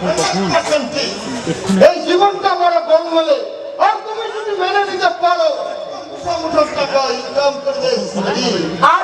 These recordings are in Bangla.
কখন কখন এই জীবনটা বড় গোলমেলে আর তুমি যদি মেনে নিতে পারো। আর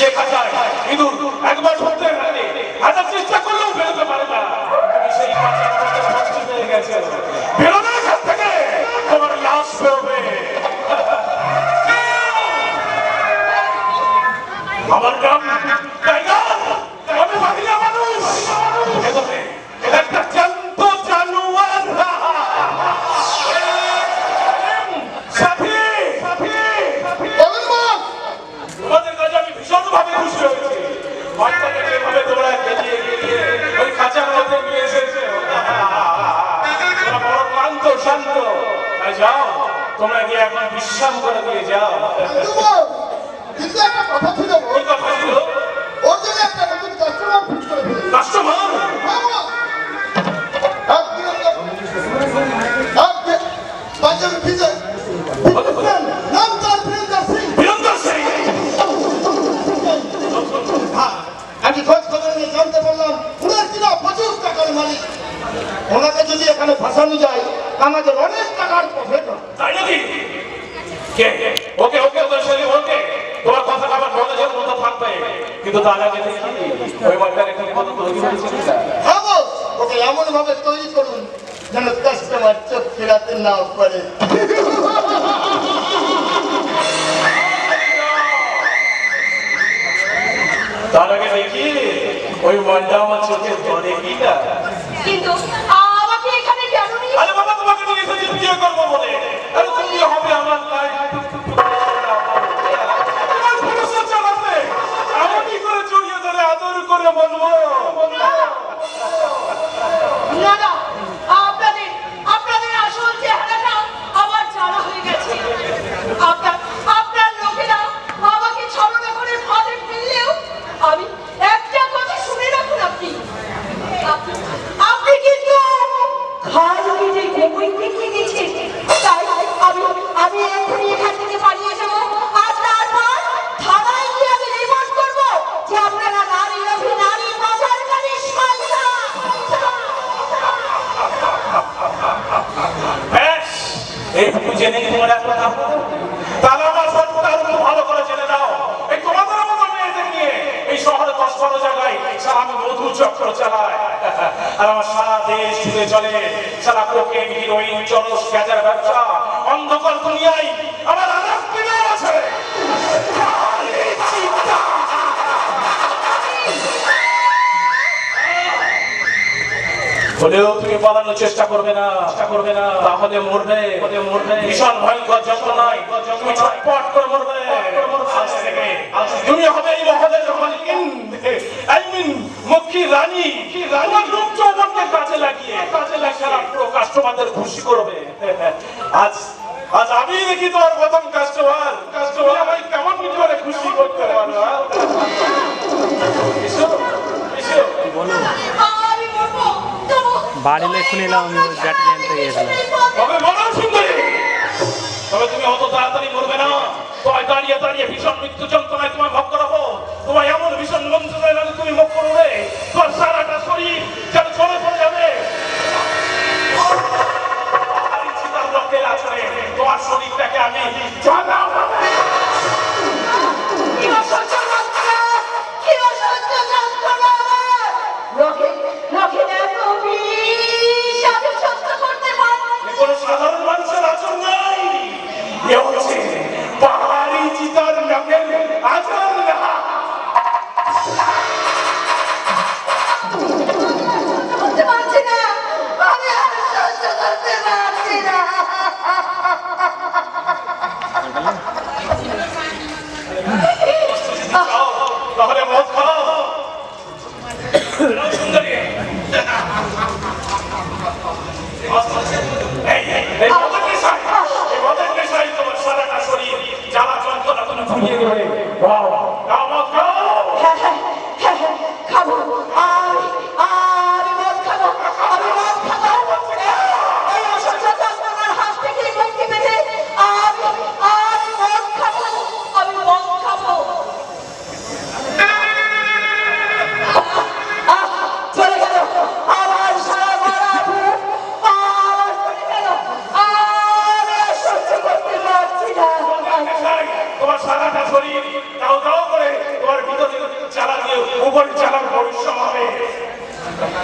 ये ಕಸಾಯ ಇದು যাও তোমরা গিয়ে এখন বিশ্রাম করে দিয়ে যাও। কিন্তু একটা কথা ছিল ওর জন্য একটা নতুন কাস্টমার করে কাস্টমার এখানে ফাঁসানো যায় আমাদের অনেক টাকার প্রফিট তাই নাকি? কে? ওকে ওকে ওকে শরীর ওকে। তোমার কথা আমার মগজের মতো থাকবে। কিন্তু তার আগে দেখি ওই তৈরি হ্যাঁ ওকে এমন ভাবে তৈরি করুন যেন কাস্টমার চোখ ফেরাতে না পারে। তার আগে দেখি ওই মনটা আমার চোখে ধরে কিনা কিন্তু বিয়ে করব বলে। আরে তুমি হবে আমার লাইফ আমি কি করে জড়িয়ে ধরে আদর করে বলব? এইটুকু জেনে তোমার লাভ তাহলে আমার আরও ভালো করে জেনে নাও। এই তোমাদের মতো মেয়েদের নিয়ে। এই শহরে দশ বারো জায়গায় সারা আমি মধু চক্র চালাই আর আমার সারা দেশ জুড়ে চলে। সারা কোকেন, হিরোইন, চরস, গ্যাজার ব্যবসা, অন্ধকার দুনিয়ায়। আমার আর হলেও তুমি পালানোর চেষ্টা করবে না। চেষ্টা করবে না। তাহলে মরবে। মরবে। ভীষণ ভয়ঙ্কর যন্ত্রণায় তুমি ছটপট করে মরবে। আজ থেকে তুমি হবে এই মহলের মালিকিন আই মিন মক্ষী রানী। তোমার রূপ যৌবনকে কাজে লাগিয়ে। কাজে লাগিয়ে। সারা পুরো কাস্টমারদের খুশি করবে। আজ আজ আমি দেখি তোমার তবু বাড়ি লেখুন এলাম, আমি ব্যাট ব্যাটারি আনতে গিয়েছিলাম। তবে মরণ সুন্দরী! তবে তুমি অত তাড়াতাড়ি মরবে না। তোমায় দাঁড়িয়ে দাঁড়িয়ে ভীষণ মৃত্যু যন্ত্রণায় তোমায় ভক্ত করাবো। তোমায় এমন ভীষণ যন্ত্রণায়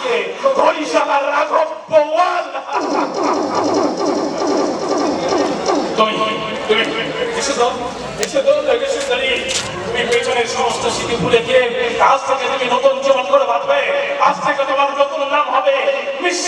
দিয়ে হরিশালার রাঘব বোয়াল তুমি তুমি এসে দাও এসে দাও এসে দাঁড়িয়ে তুমি পেছনের সমস্ত স্মৃতি ভুলে গিয়ে আজ থেকে তুমি নতুন জীবন করে বাঁচবে। আজ থেকে তোমার নতুন নাম হবে মিস